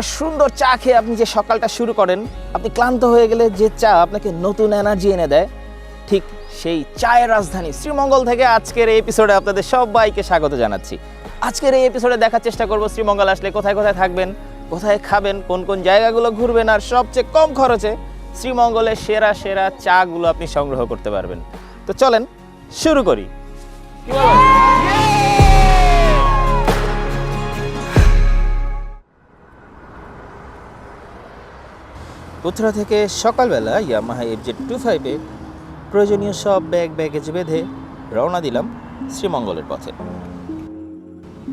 একটা সুন্দর চা খেয়ে আপনি যে সকালটা শুরু করেন, আপনি ক্লান্ত হয়ে গেলে যে চা আপনাকে নতুন এনার্জি এনে দেয়, ঠিক সেই চায়ের রাজধানী শ্রীমঙ্গল থেকে আজকের এই এপিসোডে আপনাদের সবাইকে স্বাগত জানাচ্ছি। আজকের এই এপিসোডে দেখার চেষ্টা করব শ্রীমঙ্গল আসলে কোথায় কোথায় থাকবেন, কোথায় খাবেন, কোন কোন জায়গাগুলো ঘুরবেন আর সবচেয়ে কম খরচে শ্রীমঙ্গলের সেরা সেরা চাগুলো আপনি সংগ্রহ করতে পারবেন। তো চলেন, শুরু করি। উত্তরা থেকে সকালবেলা ইয়ামাহা এফ জেড টু ফাইভে প্রয়োজনীয় সব ব্যাগ ব্যাগেজ বেঁধে রওনা দিলাম শ্রীমঙ্গলের পথে।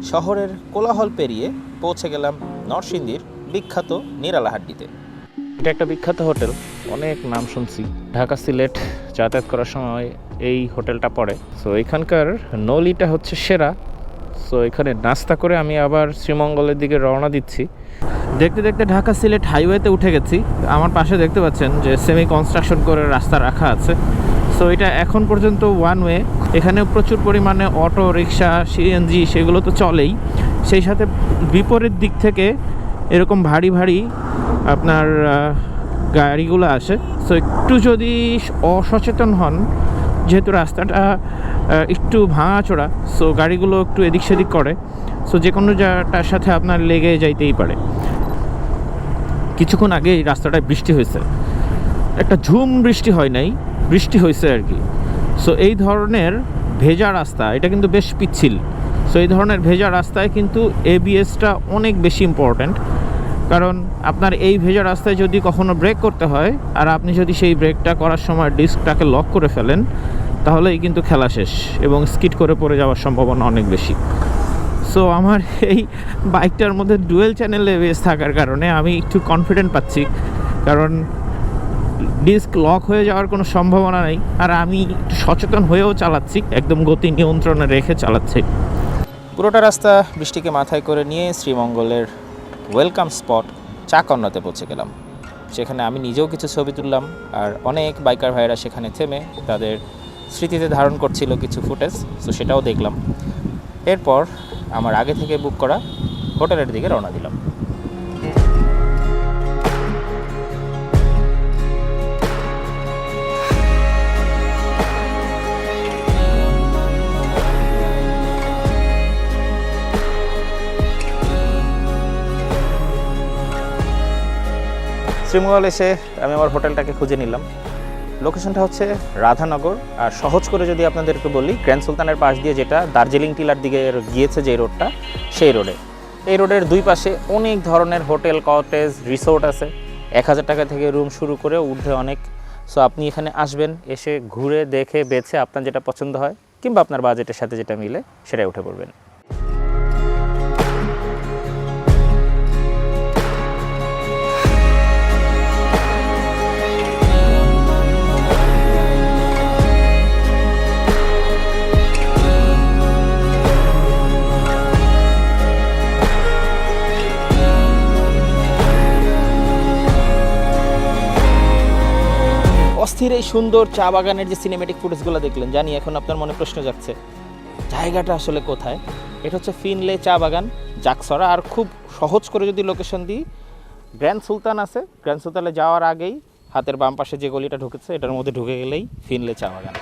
শহরের কোলাহল পেরিয়ে পৌঁছে গেলাম নরসিংদীর বিখ্যাত নিরালাহাট্টিতে। এটা একটা বিখ্যাত হোটেল। অনেক নাম শুনছি। ঢাকা সিলেট যাতায়াত করার সময় এই হোটেলটা পড়ে। সো এখানকার নলিটা হচ্ছে সেরা। সো এখানে নাস্তা করে আমি আবার শ্রীমঙ্গলের দিকে রওনা দিচ্ছি। দেখতে দেখতে ঢাকা সিলেট হাইওয়েতে উঠে গেছি। আমার পাশে দেখতে পাচ্ছেন যে সেমি কনস্ট্রাকশন করে রাস্তা রাখা আছে। সো এটা এখন পর্যন্ত ওয়ান ওয়ে এখানে প্রচুর পরিমাণে অটো, রিক্সা সিএনজি সেগুলো তো চলেই। সেই সাথে বিপরীত দিক থেকে এরকম ভারী ভারী আপনার গাড়িগুলো আসে। সো একটু যদি অসচেতন হন, যেহেতু রাস্তাটা একটু ভাঙাচোরা সো গাড়িগুলো একটু এদিক সেদিক করে সো যে কোনো জায়গাটার সাথে আপনার লেগে যাইতেই পারে। কিছুক্ষণ আগে এই রাস্তাটায় বৃষ্টি হয়েছে। একটা ঝুম বৃষ্টি হয় নাই, বৃষ্টি হয়েছে আর কি। সো এই ধরনের ভেজা রাস্তা, এটা কিন্তু বেশ পিচ্ছিল। সো এই ধরনের ভেজা রাস্তায় কিন্তু এবিএসটা অনেক বেশি ইম্পর্ট্যান্ট কারণ আপনার এই ভেজা রাস্তায় যদি কখনো ব্রেক করতে হয়, আর আপনি যদি সেই ব্রেকটা করার সময় ডিস্কটাকে লক করে ফেলেন তাহলেই কিন্তু খেলা শেষ এবং স্কিড করে পড়ে যাওয়ার সম্ভাবনা অনেক বেশি। সো আমার এই বাইকটার মধ্যে ডুয়েল চ্যানেলে বেস থাকার কারণে আমি একটু কনফিডেন্ট পাচ্ছি, কারণ ডিস্ক লক হয়ে যাওয়ার কোনো সম্ভাবনা নেই, আর আমি সচেতন হয়েও চালাচ্ছি, একদম গতি নিয়ন্ত্রণে রেখে চালাচ্ছি। পুরোটা রাস্তা বৃষ্টিকে মাথায় করে নিয়ে শ্রীমঙ্গলের ওয়েলকাম স্পট চা চাকন্নাতে পৌঁছে গেলাম সেখানে আমি নিজেও কিছু ছবি তুললাম, আর অনেক বাইকার ভাইয়েরা সেখানে থেমে তাদের স্মৃতিতে ধারণ করছিল কিছু ফুটেজ, তো সেটাও দেখলাম। এরপর আমার আগে থেকে বুক করা হোটেলের দিকে রওনা দিলাম। শ্রীমঙ্গল এসে আমি আমার হোটেলটাকে খুঁজে নিলাম। লোকেশনটা হচ্ছে রাধানগর। আর সহজ করে যদি আপনাদেরকে বলি, গ্র্যান্ড সুলতানের পাশ দিয়ে যেটা দার্জিলিং টিলার দিকে গিয়েছে যে রোডটা, সেই রোডে। এই রোডের দুই পাশে অনেক ধরনের হোটেল, কটেজ, রিসোর্ট আছে। এক হাজার টাকা থেকে রুম শুরু করে ঊর্ধ্বে অনেক। সো আপনি এখানে আসবেন, এসে ঘুরে, দেখে, বেছে আপনার যেটা পছন্দ হয়, কিংবা আপনার বাজেটের সাথে যেটা মিলে, সেটাই উঠে পড়বেন। অস্থির এই সুন্দর চা বাগানের যে সিনেমেটিক ফুটেজগুলো দেখলেন, জানি এখন আপনার মনে প্রশ্ন যাচ্ছে জায়গাটা আসলে কোথায়? এটা হচ্ছে ফিনলে চা বাগান জাকসরা আর খুব সহজ করে যদি লোকেশন দিই, গ্র্যান্ড সুলতান আছে, গ্র্যান্ড সুলতানে যাওয়ার আগেই হাতের বাম পাশে যে গলিটা ঢুকেছে, এটার মধ্যে ঢুকে গেলেই ফিনলে চা বাগান।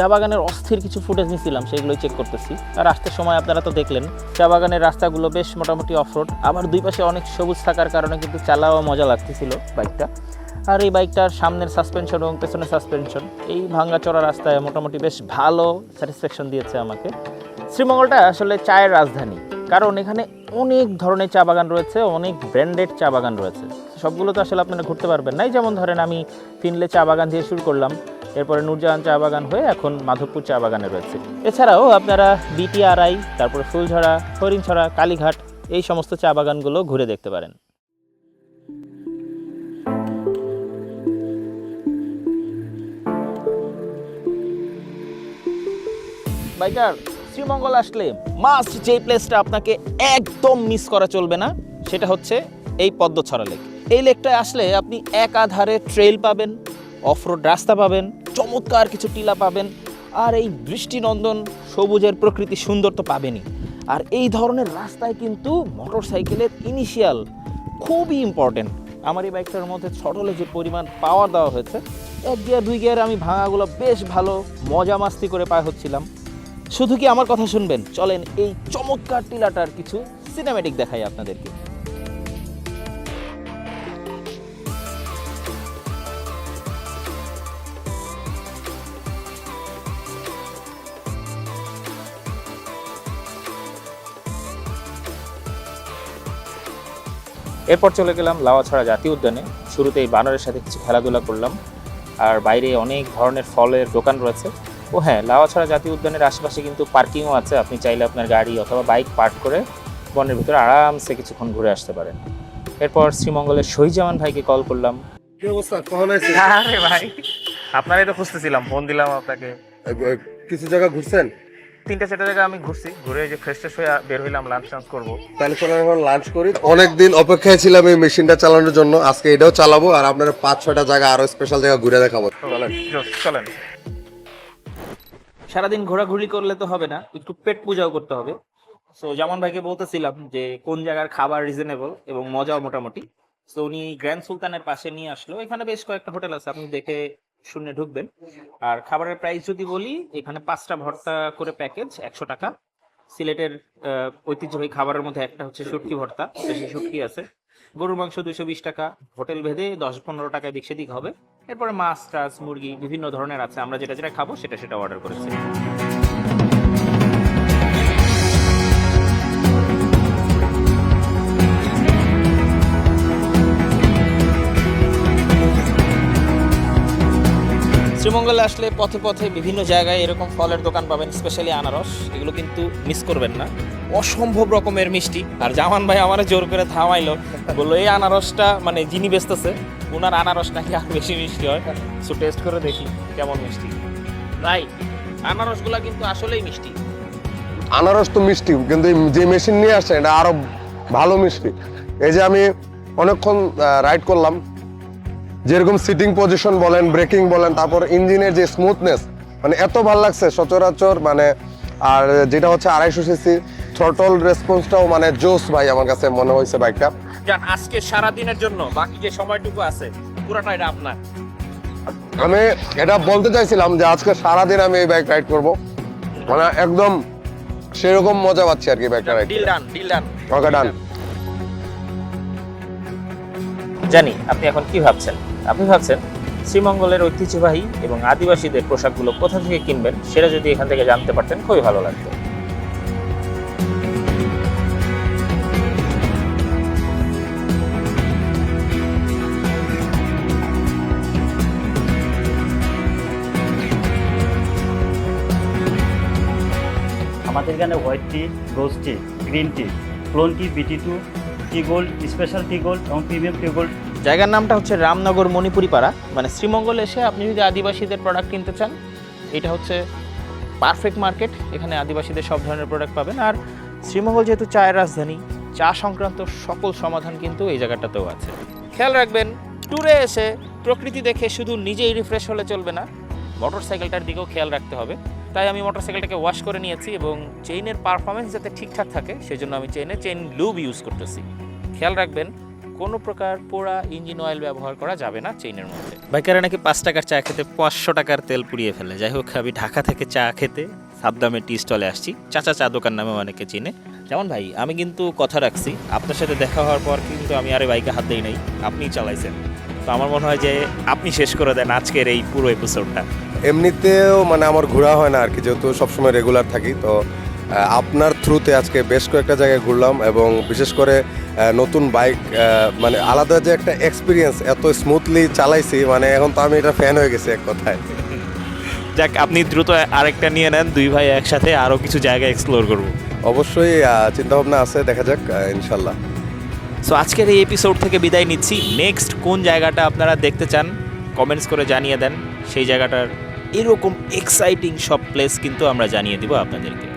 চা বাগানের অস্থির কিছু ফুটেজ নিয়েছিলাম সেগুলোই চেক করতেছি। আর আসতে সময় আপনারা তো দেখলেন, চা বাগানের রাস্তাগুলো বেশ মোটামুটি অফরোড আবার দুই পাশে অনেক সবুজ থাকার কারণে কিন্তু চালাও মজা লাগতেছিল বাইকটা। আর এই বাইকটার সামনের সাসপেনশন এবং পেছনের সাসপেনশন এই ভাঙ্গাচড়া রাস্তায় মোটামুটি বেশ ভালো স্যাটিসফ্যাকশন দিয়েছে আমাকে। শ্রীমঙ্গলটা আসলে চায়ের রাজধানী, কারণ এখানে অনেক ধরনের চা বাগান রয়েছে, অনেক ব্র্যান্ডেড চা বাগান রয়েছে। সবগুলো তো আসলে আপনারা ঘুরতে পারবেন নাই যেমন ধরেন, আমি ফিনলে চা বাগান দিয়ে শুরু করলাম। এরপরে নূরজাহান চা বাগান হয়ে এখন মাধবপুর চা বাগানে রয়েছে। এছাড়াও আপনারা বিটিআরআই, তারপরে ফুলঝড়া হরিণছড়া, কালীঘাট এই সমস্ত চা বাগানগুলো ঘুরে দেখতে পারেন। বাইকার শ্রীমঙ্গল আসলে মাস্ট যে প্লেসটা আপনাকে একদম মিস করা চলবে না, সেটা হচ্ছে এই পদ্মছড়া লেক এই লেকটায় আসলে আপনি একাধারে ট্রেল পাবেন অফরোড রাস্তা পাবেন, চমৎকার কিছু টিলা পাবেন, আর এই বৃষ্টিনন্দন সবুজের প্রকৃতি সুন্দর তো পাবেনই। আর এই ধরনের রাস্তায় কিন্তু মোটর সাইকেলের ইনিশিয়াল খুবই ইম্পর্টেন্ট আমার এই বাইকটার মধ্যে ছটলে যে পরিমাণ পাওয়ার দেওয়া হয়েছে, এক গিয়ার, দুই গিয়ারে আমি ভাঙাগুলো বেশ ভালো মজা মাস্তি করে পার হচ্ছিলাম। শুধু কি আমার কথা শুনবেন? চলেন এই চমৎকার টিলাটার কিছু সিনেমেটিক দেখাই আপনাদেরকে। এরপর চলে গেলাম লাওয়াছড়া জাতীয় উদ্যানে। শুরুতেই বানরের সাথে কিছু খেলাধুলা করলাম। আর বাইরে অনেক ধরনের ফলের দোকান রয়েছে। ও হ্যাঁ লাওয়াছড়া জাতীয় উদ্যানের আশেপাশে কিন্তু পার্কিংও আছে। আপনি চাইলে আপনার গাড়ি অথবা বাইক পার্ক করে বনের ভিতরে আরামসে কিছুক্ষণ ঘুরে আসতে পারেন। এরপর শ্রীমঙ্গলের শহীদজামান ভাইকে কল করলাম। আছে ভাই। আপনারাই তো খুঁজতেছিলাম ফোন দিলাম আপনাকে। কিছু জায়গা ঘুরছেন? তিনটা চারটা জায়গা আমি ঘুরছি ঘুরে যে ফ্রেশ ট্রেশ হয়ে বের হইলাম লাঞ্চ টাঞ্চ করব। তাহলে চলো এখন লাঞ্চ করি। অনেকদিন অপেক্ষায় ছিলাম এই মেশিনটা চালানোর জন্য আজকে এটাও চালাবো আর আপনার পাঁচ ছয়টা জায়গা আরও স্পেশাল জায়গা ঘুরে দেখাবো। চলেন। চলেন। সারাদিন ঘোরাঘুরি করলে তো হবে না একটু পেট পূজাও করতে হবে। সো যেমন ভাইকে বলতেছিলাম যে কোন জায়গার খাবার রিজনেবল এবং মজাও মোটামুটি। সো উনি গ্র্যান্ড সুলতানের পাশে নিয়ে আসলো। এখানে বেশ কয়েকটা হোটেল আছে আপনি দেখে শুনে ঢুকবেন। আর খাবারের প্রাইস যদি বলি, এখানে পাঁচটা ভর্তা করে প্যাকেজ একশো টাকা। সিলেটের ঐতিহ্যবাহী খাবারের মধ্যে একটা হচ্ছে শুটকি ভর্তা বেশি শুটকি আছে। গরুর মাংস দুশো বিশ টাকা, হোটেল ভেদে দশ পনেরো টাকায় দিক সেদিক হবে। এরপরে মাছ, টাছ, মুরগি, বিভিন্ন ধরনের আছে। আমরা যেটা যেটা খাব, সেটা সেটা অর্ডার করেছি। শ্রীমঙ্গলে আসলে পথে পথে বিভিন্ন জায়গায় এরকম ফলের দোকান পাবেন স্পেশালি আনারস। এগুলো কিন্তু মিস করবেন না। অসম্ভব রকমের মিষ্টি। আর জামান ভাই আমার জোর করে থামাইলো। বলল, এই আনারসটা মানে যিনি বেচতেছে ওনার আনারস নাকি আর বেশি মিষ্টি হয়? সো টেস্ট করে দেখি কেমন মিষ্টি। ভাই, আনারসগুলা কিন্তু আসলেই মিষ্টি। আনারস তো মিষ্টি, কিন্তু যে মেশিন নিয়ে আসছে, এটা আরও ভালো মিষ্টি। এই যে আমি অনেকক্ষণ রাইড করলাম যেরকম সিটিং পজিশন বলেন ব্রেকিং বলেন তারপর ইঞ্জিনের যে স্মুথনেস মানে এত ভালো লাগছে সচরাচর মানে আর যেটা হচ্ছে আড়াইশো সিসি থ্রটল রেসপন্সটাও মানে জোস ভাই আমার কাছে মনে হয়েছে বাইকটা আজকে সারা দিনের জন্য বাকি যে সময়টুকু আছে পুরোটা এটা আপনার। আমি এটা বলতে চাইছিলাম যে আজকে সারাদিন আমি এই বাইক রাইড করব। মানে একদম সেরকম মজা পাচ্ছি আর কি বাইকটা ride deal done deal done okay done জানি আপনি এখন কি ভাবছেন? আপনি ভাবছেন, শ্রীমঙ্গলের ঐতিহ্যবাহী এবং আদিবাসীদের পোশাকগুলো কোথা থেকে কিনবেন সেটা যদি এখান থেকে জানতে পারতেন, খুবই ভালো লাগতো। আমাদের এখানে white tea rose tea green tea clone tea BT two tea gold special tea gold এবং প্রিমিয়াম টি গোল্ড জায়গার নামটা হচ্ছে রামনগর মণিপুরি পাড়া মানে শ্রীমঙ্গল এসে আপনি যদি আদিবাসীদের প্রোডাক্ট কিনতে চান, এটা হচ্ছে পারফেক্ট মার্কেট এখানে আদিবাসীদের সব ধরনের প্রোডাক্ট পাবেন। আর শ্রীমঙ্গল যেহেতু চায়ের রাজধানী, চা সংক্রান্ত সকল সমাধান কিন্তু এই জায়গাটাতেও আছে। খেয়াল রাখবেন ট্যুরে এসে প্রকৃতি দেখে শুধু নিজেই রিফ্রেশ হলে চলবে না মোটর সাইকেলটার দিকেও খেয়াল রাখতে হবে। তাই আমি মোটর সাইকেলটাকে ওয়াশ করে নিয়েছি এবং চেইনের পারফরমেন্স যাতে ঠিকঠাক থাকে, সেজন্য আমি চেইনে চেইন লুব ইউজ করতেছি। খেয়াল রাখবেন কোনো প্রকার পোড়া ইঞ্জিন অয়েল ব্যবহার করা যাবে না চেইনের মধ্যে। বাইকারে নাকি পাঁচ টাকার চা খেতে পাঁচশো টাকার তেল পুড়িয়ে ফেলে। যাই হোক আমি ঢাকা থেকে চা খেতে সাবদামে টি স্টলে আসছি। চাচা চা দোকান নামে অনেকে চিনে। যেমন ভাই আমি কিন্তু কথা রাখছি। আপনার সাথে দেখা হওয়ার পর কিন্তু আমি আর বাইকে হাত দিই নাই। আপনিই চালাইছেন। তো আমার মনে হয় যে আপনি শেষ করে দেন আজকের এই পুরো এপিসোডটা এমনিতেও মানে আমার ঘোরা হয় না আর কি যেহেতু সবসময় রেগুলার থাকি তো আপনার থ্রুতে আজকে বেশ কয়েকটা জায়গায় ঘুরলাম এবং বিশেষ করে নতুন বাইক মানে আলাদা যে একটা এক্সপিরিয়েন্স এত স্মুথলি চালাইছি মানে এখন তো আমি এটা ফ্যান হয়ে গেছি এক কথায়। যাক আপনি দ্রুত আরেকটা নিয়ে নেন দুই ভাই একসাথে আরও কিছু জায়গা এক্সপ্লোর করব। অবশ্যই চিন্তাভাবনা আছে দেখা যাক ইনশাল্লাহ। সো আজকের এই এপিসোড থেকে বিদায় নিচ্ছি। নেক্সট কোন জায়গাটা আপনারা দেখতে চান কমেন্টস করে জানিয়ে দেন। সেই জায়গাটার এরকম এক্সাইটিং সব প্লেস কিন্তু আমরা জানিয়ে দিব আপনাদেরকে।